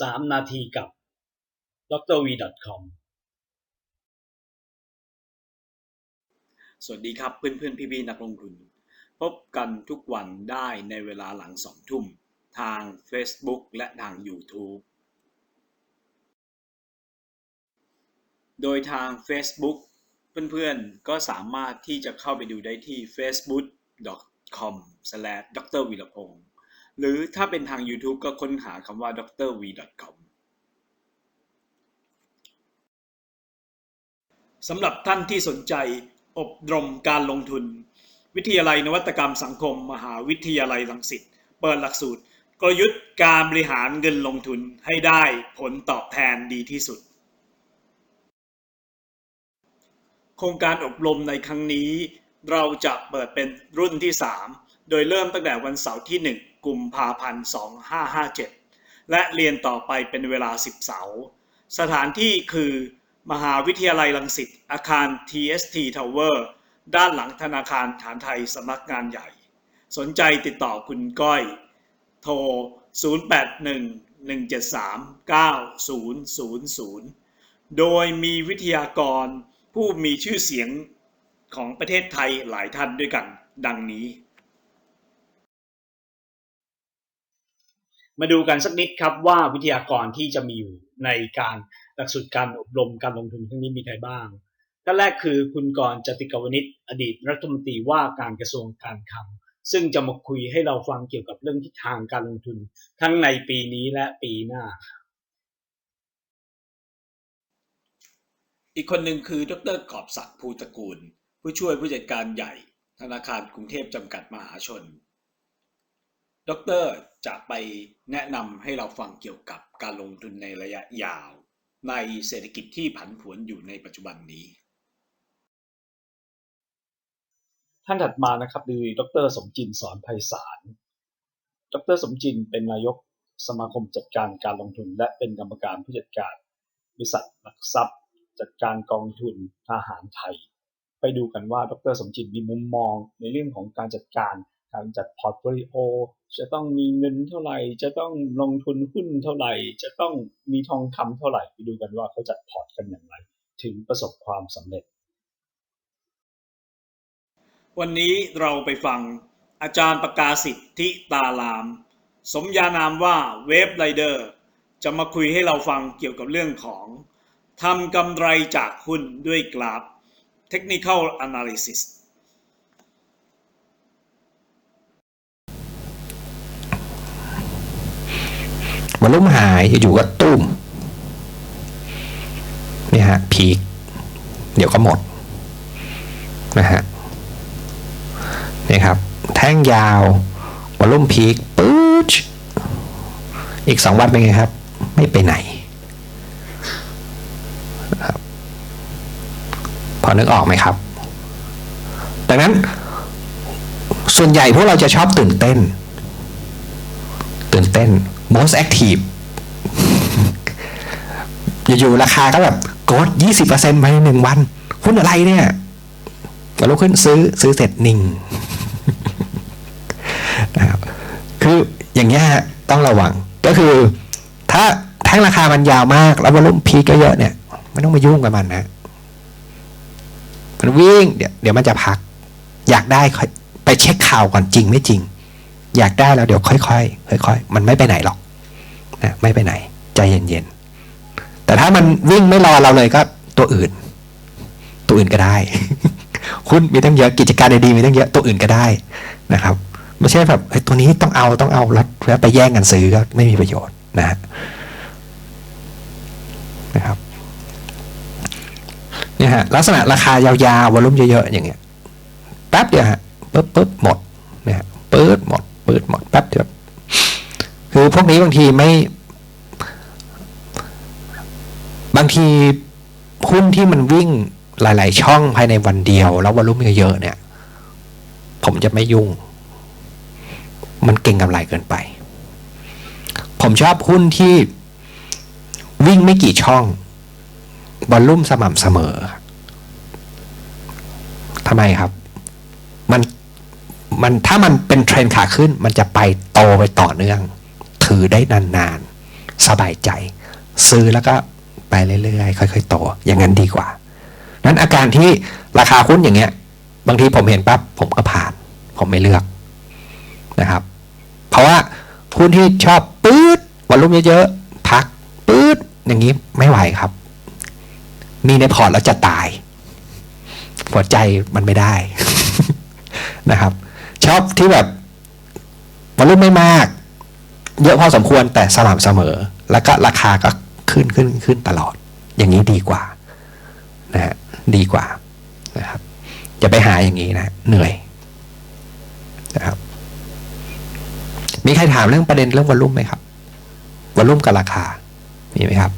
3นาทีกับ d r v com สวัสดีครับเพื่อนเพื่อนพี่พี่นักลงทุน พบกันทุกวันได้ในเวลาหลังสองทุ่ม ทาง Facebook และทาง YouTube โดยทาง Facebook เพื่อนๆ ก็สามารถที่จะเข้าไปดูได้ที่ facebook.com d r v i l a p o n g หรือถ้าเป็นทาง YouTube ก็ค้นหาคำว่า drv.com สำหรับท่านที่สนใจอบรมการลงทุน วิทยาลัยนวัตกรรมสังคม มหาวิทยาลัยรังสิตเปิดหลักสูตร กลยุทธ์การบริหารเงินลงทุนให้ได้ผลตอบแทนดีที่สุด โครงการอบรมในครั้งนี้ เราจะเปิดเป็นรุ่นที่ 3 โดยเริ่มตั้งแต่วันเสาร์ที่ 1 กุมภาพันธ์ 2557 และเรียนต่อไปเป็นเวลา 10 เสาร์สถานที่คือมหาวิทยาลัยรังสิตอาคาร TST Tower ด้านหลังธนาคารฐานไทยสำนักงานใหญ่ สนใจติดต่อคุณก้อย โทร 0811739000 โดยมีวิทยากรผู้มีชื่อเสียงของประเทศไทยหลายท่านด้วยกัน ดังนี้ มาดูกันสักนิดครับว่าวิทยากรที่จะมีอยู่ในการหลักสูตรการอบรมการลงทุนครั้งนี้มีใครบ้างท่านแรกคือคุณกรจติกาวนิชอดีตรัฐมนตรีว่าการกระทรวงการคลังซึ่งจะมาคุยให้เราฟังเกี่ยวกับเรื่องทิศทางการลงทุน ทั้งในปีนี้และปีหน้า อีกคนหนึ่งคือดรกอบศักดิ์ภูตระกูล ผู้ช่วยผู้จัดการใหญ่ ธนาคารกรุงเทพจำกัดมหาชน ดร จะไปแนะนำให้เราฟังเกี่ยวกับการลงทุนในระยะยาว ในเศรษฐกิจที่ผันผวนอยู่ในปัจจุบันนี้ ท่านถัดมานะครับคือดรสมจินสอนไพศาล ดรสมจินเป็นนายกสมาคมจัดการการลงทุน และเป็นกรรมการผู้จัดการบริษัทหลักทรัพย์ จัดการกองทุนทหารไทย ไปดูกันว่าดรสมจินมีมุมมองในเรื่องของการจัดการ การจัดพอร์ตโฟลิโอจะต้องมีเงินเท่าไหร่ จะต้องลงทุนหุ้นเท่าไหร่ จะต้องมีทองคำเท่าไหร่ไปดูกันว่าเขาจัดพอร์ตกันอย่างไร ถึงประสบความสำเร็จ วันนี้เราไปฟังอาจารย์ประกาศิทธิตาลาม สมญานามว่าเวฟไรเดอร์จะมาคุยให้เราฟังเกี่ยวกับเรื่องของทำกำไรจากหุ้นด้วยกราฟ Technical Analysis วอลลุ่มหายอยู่ก็ตุ้มเนี่ยฮะพีคเดี๋ยวก็หมดนะฮะนี่ครับ แท่งยาววอลลุ่มพีคปื๊ดอีกสองวันเป็นไงครับ ไม่ไปไหนนะครับพอนึกออกไหมครับ ดังนั้น ส่วนใหญ่พวกเราจะชอบตื่นเต้น ตื่นเต้น most active อยู่ๆราคาก็แบบกดยี่สิบเปอร์เซ็นต์ภายในหนึ่งวันหุ้นอะไรเนี่ยก็ลุกขึ้นซื้อซื้อเสร็จนิ่งนะครับคืออย่างเงี้ยฮะต้องระวังก็คือ ถ้าแท่งราคามันยาวมาก แล้ววอลุ่มพีก็เยอะเนี่ยไม่ต้องมายุ่งกับมันนะมันวิ่งเดี๋ยวเดี๋ยวมันจะพัก อยากได้ไปเช็คข่าวก่อนจริงไม่จริง อยากได้แล้วเดี๋ยวค่อยๆค่อยๆมันไม่ไปไหนหรอกนะไม่ไปไหน ใจเย็นๆ แต่ถ้ามันวิ่งไม่รอเราเลยก็ตัวอื่น ตัวอื่นก็ได้ คุณมีตั้งเยอะกิจการดีๆมีตั้งเยอะตัวอื่นก็ได้นะครับไม่ใช่แบบเฮ้ตัวนี้ต้องเอาต้องเอาแล้วแล้วไปแย่งกันซื้อก็ไม่มีประโยชน์นะฮะนะครับเนี่ยฮะลักษณะราคายาวๆวอลุ่มเยอะๆอย่างเงี้ยแป๊บเดียวฮะปึ๊บปึ๊บหมดเนี่ยฮะปื๊ดหมด ปื๊ดหมดแป๊บเดียวคือพวกนี้บางทีไม่ บางทีหุ้นที่มันวิ่งหลาย ๆ ช่องภายในวันเดียว แล้ววอลุ่มเยอะๆเนี่ย ผมจะไม่ยุ่ง มันเก่งกำไรเกินไป ผมชอบหุ้นที่วิ่งไม่กี่ช่องวอลุ่มสม่ำเสมอทำไมครับ มัน มันถ้ามันเป็นเทรนขาขึ้น มันจะไปโตไปต่อเนื่อง ถือได้นานๆ สบายใจ ซื้อแล้วก็ไปเรื่อยๆ ค่อยๆ โต อย่างนั้นดีกว่า นั้นอาการที่ราคาหุ้นอย่างเงี้ย บางทีผมเห็นปั๊บผมก็ผ่าน ผมไม่เลือกนะครับ เพราะว่าหุ้นที่ชอบปื๊ดวันรุ่มเยอะๆ พักปื๊ดอย่างนี้ไม่ไหวครับ มีในพอร์ตแล้วจะตายหัวใจมันไม่ได้นะครับ ชอบที่แบบวอลุ่มไม่มาก เยอะพอสมควรแต่สม่ำเสมอ แล้วก็ราคาก็ขึ้นขึ้นขึ้นตลอด อย่างนี้ดีกว่านะฮะดีกว่านะครับอย่าไปหาอย่างนี้นะเหนื่อยนะครับ มีใครถามเรื่องประเด็นเรื่องวอลุ่มไหมครับวอลุ่มกับราคา มีไหมครับ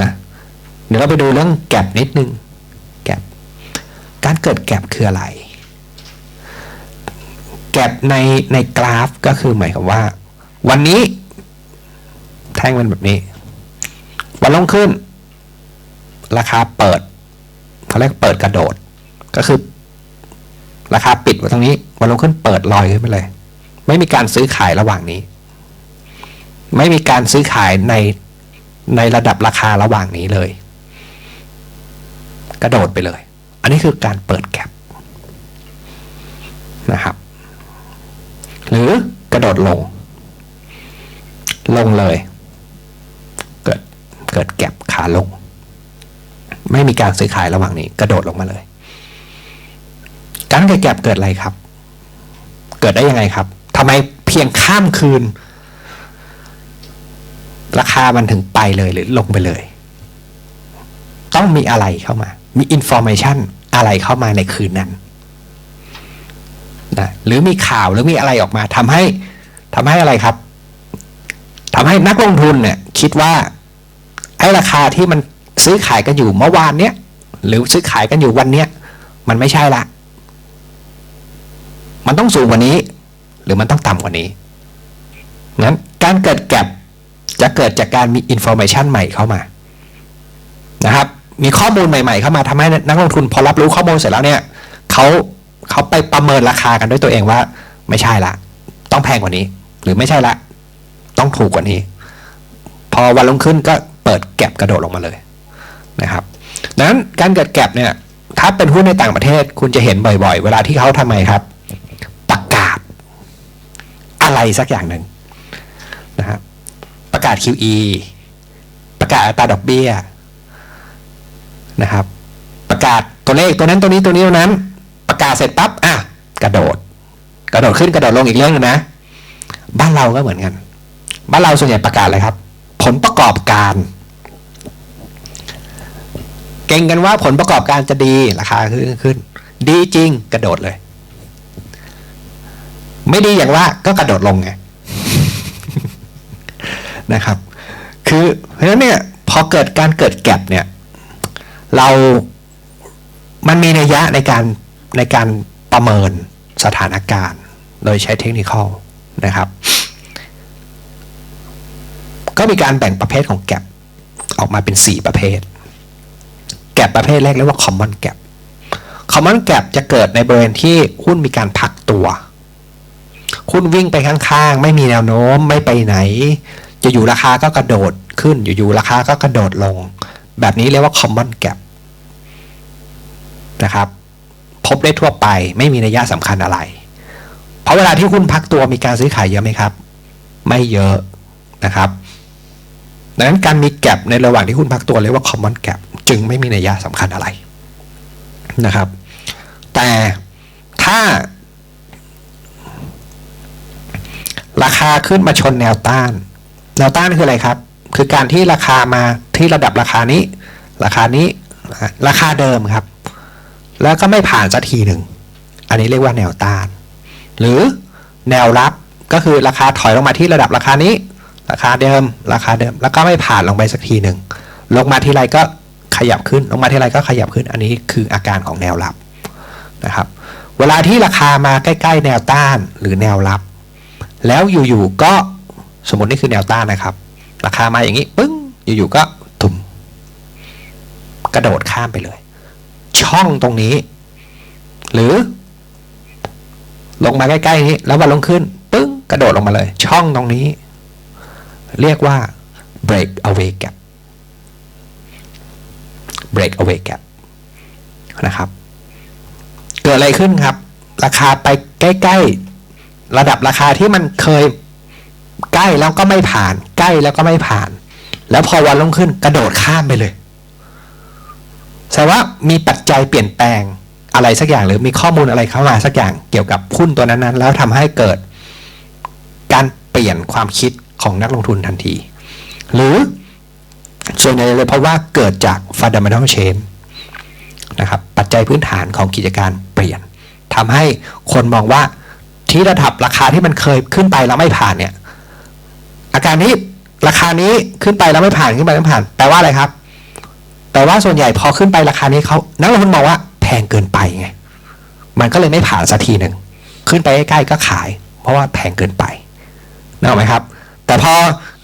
นะเดี๋ยวเราไปดูเรื่องแก็บนิดนึงแก็บการเกิดแก็บคืออะไร แก็บในในกราฟก็คือหมายความว่า วันนี้แท่งเป็นแบบนี้ วันลงขึ้น ราคาเปิดเขาเรียกเปิดกระโดด ก็คือ ราคาปิดไว้ตรงนี้ วันลงขึ้นเปิดลอยขึ้นไปเลย ไม่มีการซื้อขายระหว่างนี้ ไม่มีการซื้อขายในในระดับราคาระหว่างนี้เลย กระโดดไปเลย อันนี้คือการเปิดแก็บนะครับ หรือกระโดดลง ลงเลย เกิดเกิดแก็บขาลง ไม่มีการซื้อขายระหว่างนี้ กระโดดลงมาเลย การเกิดแก็บเกิดอะไรครับ เกิดได้ยังไงครับทำไมเพียงข้ามคืน ราคามันถึงไปเลยหรือลงไปเลย ต้องมีอะไรเข้ามา มีอินโฟ a t ชันอะไรเข้ามาในคืนนั้น นะหรือมีข่าวหรือมีอะไรออกมาทำให้ทำให้อะไรครับทำให้นักลงทุนเนี่ย คิดว่าไอ้ราคาที่มันซื้อขายกันอยู่เมื่อวานเนี้ยหรือซื้อขายกันอยู่วันเนี้ยมันไม่ใช่ละมันต้องสูงกว่านี้ หรือมันต้องต่ำกว่านี้งั้นการเกิดแก็บจะเกิดจากการมีอินโฟ a t ชันใหม่เข้ามานะครับ มีข้อมูลใหม่ ๆ เข้ามาทำให้นักลงทุนพอรับรู้ข้อมูลเสร็จแล้วเนี่ยเขา เขาไปประเมินราคากันด้วยตัวเองว่า ไม่ใช่ละ ต้องแพงกว่านี้ หรือไม่ใช่ละ ต้องถูกกว่านี้ พอวันลงขึ้นก็เปิดแก็บกระโดดลงมาเลยนะครับดังนั้นการเกิดแก็บเนี่ย ถ้าเป็นหุ้นในต่างประเทศคุณจะเห็นบ่อยๆ เวลาที่เขาทำไมครับประกาศ อะไรสักอย่างหนึ่งนะครับประกาศ QE ประกาศอัตราดอกเบี้ยนะครับ ประกาศตัวเลขตัวนั้นตัวนี้ตัวนี้ตัวนั้น ประกาศเสร็จปั๊บอะกระโดด กระโดดขึ้นกระโดดลงอีกเรื่องหนึงนะ บ้านเราก็เหมือนกัน บ้านเราส่วนใหญ่ประกาศอะไรครับ ผลประกอบการ เก่งกันว่าผลประกอบการจะดีราคาขึ้นขึ้น ดีจริงกระโดดเลย ไม่ดีอย่างว่าก็กระโดดลงไงนะครับ คือเพราะฉะนั้นเนี่ยพอเกิดการเกิดแก็บเนี่ย เรามันมีนัยยะในการ ในการประเมินสถานการณ์ โดยใช้เทคนิคนะครับ ก็มีการแบ่งประเภทของแก็บออกมาเป็น 4 ประเภท แก็บประเภทแรกเรียกว่า common gap common gap จะเกิดในบริเวณที่หุ้นมีการพักตัวหุ้นวิ่งไปข้างๆ ไม่มีแนวโน้มไม่ไปไหน จะอยู่ราคาก็กระโดดขึ้นอยู่ๆราคาก็กระโดดลง แบบนี้เรียกว่า common gap นะครับ บได้ทั่วไป ไม่มีนัยยะสำคัญอะไร เพราะเวลาที่หุ้นพักตัวมีการซื้อขายเยอะไหมครับ ไม่เยอะนะครับดังนั้นการมีแกลบในระหว่างที่หุ้นพักตัวเรียกว่า common gap จึงไม่มีนัยยะสำคัญอะไรนะครับ แต่ถ้า ราคาขึ้นมาชนแนวต้าน แนวต้านคืออะไรครับ คือการที่ราคามาที่ระดับราคานี้ ราคานี้ ราคาเดิมครับ แล้วก็ไม่ผ่านสักทีหนึ่ง อันนี้เรียกว่าแนวต้าน หรือแนวรับก็คือราคาถอยลงมาที่ระดับราคานี้ ราคาเดิม ราคาเดิม แล้วก็ไม่ผ่านลงไปสักทีหนึ่ง ลงมาทีไรก็ขยับขึ้น ลงมาทีไรก็ขยับขึ้น อันนี้คืออาการของแนวรับนะครับ เวลาที่ราคามาใกล้ ๆ แนวต้านหรือแนวรับ แล้วอยู่ๆก็สมมตินี่คือแนวต้านนะครับ ราคามาอย่างนี้ปึ้ง อยู่ๆก็ตุ่มกระโดดข้ามไปเลย ช่องตรงนี้ หรือ ลงมาใกล้ๆนี้ แล้ววันลงขึ้นปึ้งกระโดดลงมาเลย ช่องตรงนี้ เรียกว่า break away gap break away gap นะครับ เกิดอะไรขึ้นครับ ราคาไปใกล้ ๆ ระดับราคาที่มันเคยใกล้แล้วก็ไม่ผ่าน ใกล้แล้วก็ไม่ผ่าน แล้วพอวันลงขึ้นกระโดดข้ามไปเลย แสดงว่ามีปัจจัยเปลี่ยนแปลงอะไรสักอย่าง หรือมีข้อมูลอะไรเข้ามาสักอย่างเกี่ยวกับหุ้นตัวนั้นๆ แล้วทำให้เกิดการเปลี่ยนความคิดของนักลงทุนทันที หรือส่วนใหญ่เลยเพราะว่าเกิดจาก fundamental change นะครับปัจจัยพื้นฐานของกิจการเปลี่ยนทำให้คนมองว่าที่ระดับราคาที่มันเคยขึ้นไปแล้วไม่ผ่านเนี่ยอาการนี้ราคานี้ขึ้นไปแล้วไม่ผ่านขึ้นไปแล้วไม่ผ่านแปลว่าอะไรครับ แปลว่าส่วนใหญ่พอขึ้นไปราคานี้เขานักลงทุนมองว่าแพงเกินไปไง มันก็เลยไม่ผ่านสักทีหนึ่ง ขึ้นไปใกล้ๆก็ขาย เพราะว่าแพงเกินไปนึกออกไหมครับ แต่พอ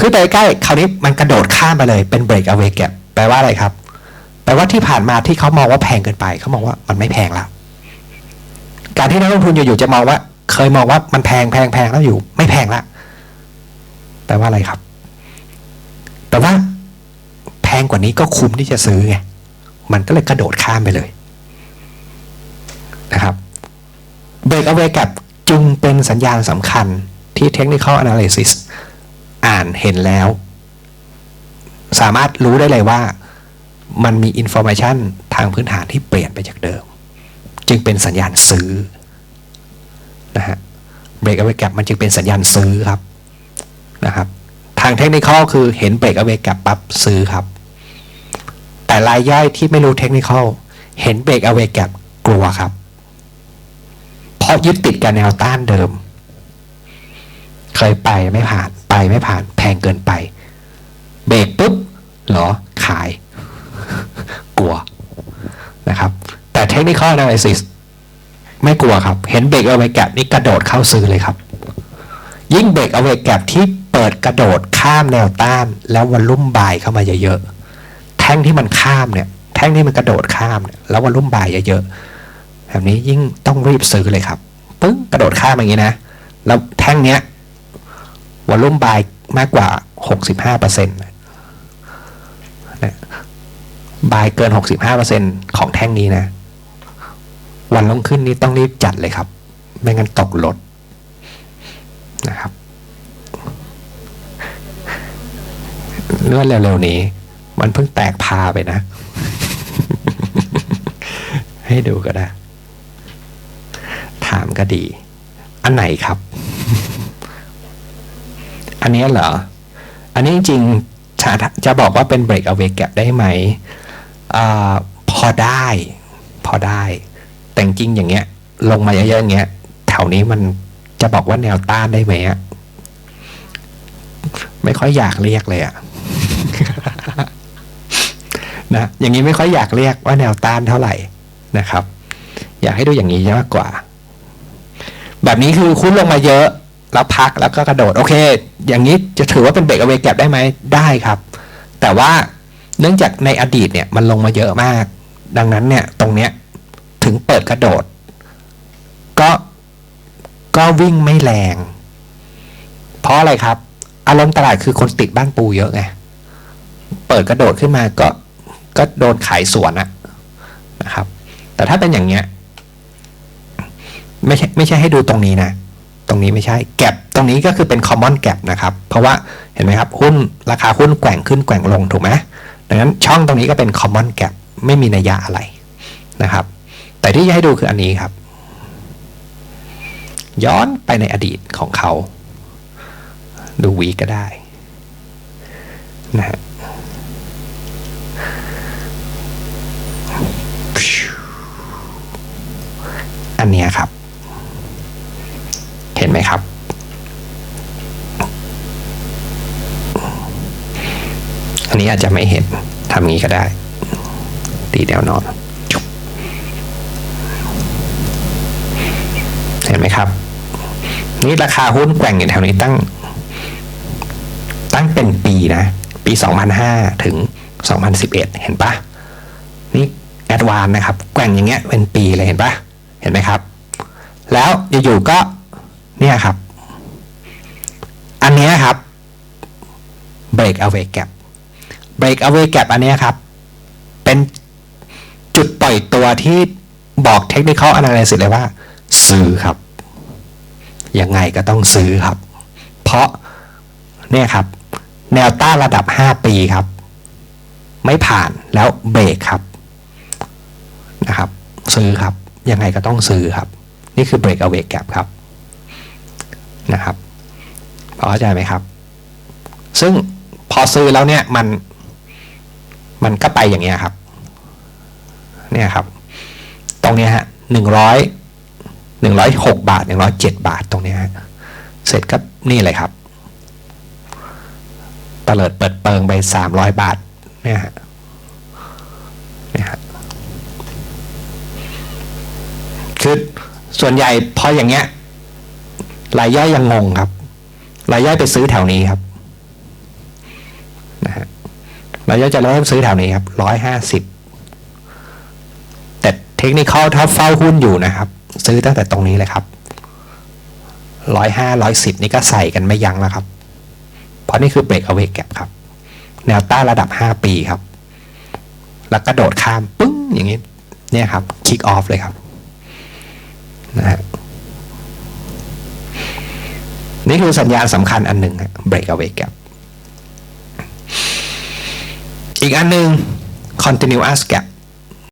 ขึ้นไปใกล้คราวนี้มันกระโดดข้ามไปเลยเป็น break away gap แปลว่าอะไรครับ แปลว่าที่ผ่านมาที่เขามองว่าแพงเกินไป เขามองว่ามันไม่แพงแล้ว การที่นักลงทุนอยู่ๆจะมองว่า เคยมองว่ามันแพงแพงแพงแล้วอยู่ ไม่แพงละแปลว่าอะไรครับ แต่ว่า งกว่านี้ก็คุ้มที่จะซื้อไงมันก็เลยกระโดดข้ามไปเลยนะครับ break away gap จึงเป็นสัญญาณสำคัญที่ technical analysis อ่านเห็นแล้ว สามารถรู้ได้เลยว่า มันมีอินโฟมชันทางพื้นฐานที่เปลี่ยนไปจากเดิม จึงเป็นสัญญาณซื้อนะฮะ break away gap มันจึงเป็นสัญญาณซื้อครับนะครับ ทางเทคนิคอลคือเห็น break away gap ปั๊บซื้อครับ แต่รายย่อยที่ไม่รู้เทคนิคเห็น break away gap กลัวครับ เพราะยึดติดกับแนวต้านเดิม เคยไปไม่ผ่านไปไม่ผ่านแพงเกินไป เบรกปุ๊บเหรอขาย กลัวนะครับ แต่เทคนิคอล analysis ไม่กลัวครับ เห็นเบรกเอาไว้แกลบนี่กระโดดเข้าซื้อเลยครับ ยิ่งเบรกเอาไว้แกลบที่เปิดกระโดดข้ามแนวต้าน แล้ววอลลุ่มบายเข้ามาเยอะๆ แท่งที่มันข้ามเนี่ย แท่งที่มันกระโดดข้ามเนี่ยแล้ววอลุ่มบายเยอะๆแบบนี้ยิ่งต้องรีบซื้อเลยครับปึ้งกระโดดข้ามอย่างนี้นะแล้วแท่งเนี้ยวอลลุ่มบายมากกว่า 65%เปอร์เซ็นต์บายเกิน 65%ของแท่งนี้นะ วันลงขึ้นนี้ต้องรีบจัดเลยครับ ไม่งั้นตกรถนะครับเรื่องเร็วๆนี้ มันเพิ่งแตกพาไปนะ ให้ดูก็ได้ ถามก็ดี อันไหนครับ อันนี้เหรอ อันนี้จริงจะจะบอกว่าเป็น break away gap ได้ไหมอาพอได้ พอได้ แต่จริงอย่างเงี้ย ลงมาเยอะๆอย่างเงี้ยแถวนี้มันจะบอกว่าแนวต้านได้ไหมอะไม่ค่อยอยากเรียกเลยอะ นะอย่างนี้ไม่ค่อยอยากเรียกว่าแนวต้านเท่าไหร่นะครับ อยากให้ดูอย่างนี้มากกว่า แบบนี้คือคุ้นลงมาเยอะแล้วพักแล้วก็กระโดดโอเค อย่างนี้จะถือว่าเป็นเบรกเอาไว้แก็บได้ไหมได้ครับ แต่ว่าเนื่องจากในอดีตเนี่ยมันลงมาเยอะมาก ดังนั้นเนี่ยตรงเนี้ยถึงเปิดกระโดด ก็ก็วิ่งไม่แรง เพราะอะไรครับ อารมณ์ตลาดคือคนติดบ้านปูเยอะไงเปิดกระโดดขึ้นมาก็ ก็โดนขายสวนอะนะครับ แต่ถ้าเป็นอย่างเงี้ยไม่ใช่ไม่ใช่ให้ดูตรงนี้นะ ตรงนี้ไม่ใช่แก็บตรงนี้ก็คือเป็น common gap นะครับ เพราะว่าเห็นไหมครับหุ้นราคาหุ้นแกว่งขึ้นแกว่งลงถูกไหมดังนั้นช่องตรงนี้ก็เป็น common gap ไม่มีนัยยะอะไรนะครับ แต่ที่จะให้ดูคืออันนี้ครับ ย้อนไปในอดีตของเขา ดูวีก็ได้นะฮะ อันนี้ครับ เห็นไหมครับ อันนี้อาจจะไม่เห็นทำงี้ก็ได้ ตีแนวนอนจุบเห็นไหมครับ นี่ราคาหุ้นแกว่งอยู่แถวนี้ตั้ง ตั้งเป็นปีนะ ปี 2005 ถึง 2011 เห็นปะนี่แอดวานนะครับ แกว่งอย่างเงี้ยเป็นปีเลยเห็นปะ เห็นไหมครับ แล้วอยู่ๆก็เนี่ยครับ อันนี้ครับ break away gap break away gap อันนี้ครับ เป็นจุดปล่อยตัวที่บอก technical analysis เลยว่า ซื้อครับ ยังไงก็ต้องซื้อครับ เพราะเนี่ยครับ แนวต้านระดับ 5 ปีครับ ไม่ผ่านแล้วเบรกครับนะครับ ซื้อครับ ยังไงก็ต้องซื้อครับ นี่คือ break away gap ครับนะครับพอเข้าใจไหมครับ ซึ่งพอซื้อแล้วเนี่ยมันมันก็ไปอย่างเงี้ยครับเนี่ยครับ ตรงเนี้ยฮะหนึ่งร้อยหนึ่งร้อยหกบาทหนึ่งร้อยเจ็ดบาทตรงเนี้ยฮะเสร็จก็นี่เลยครับตเลิดเปิดเปิงไปสามร้อยบาทเนี่ยฮะเนี่ยฮะคือ ส่วนใหญ่พออย่างเงี้ยรายย่อยยังงงครับรายย่อยไปซื้อแถวนี้ครับนะฮะรายย่อยจะเริ่มซื้อแถวนี้ครับร้อยห้าสิบแต่เทคนิคถ้าเฝ้าหุ้นอยู่นะครับ ซื้อตั้งแต่ตรงนี้เลยครับร้อยห้าร้อยสิบนี่ก็ใส่กันไม่ยั้งแล้วครับ เพราะนี่คือเบรกเอาเวกแกครับ แนวต้านระดับ5ปีครับ แล้วกระโดดข้ามปึ้งอย่างนี้ เนี่ยครับคิกออฟเลยครับ นะฮะนี่คือสัญญาณสำคัญอันหนึ่งฮะ break away gap อีกอันหนึ่ง continuous gap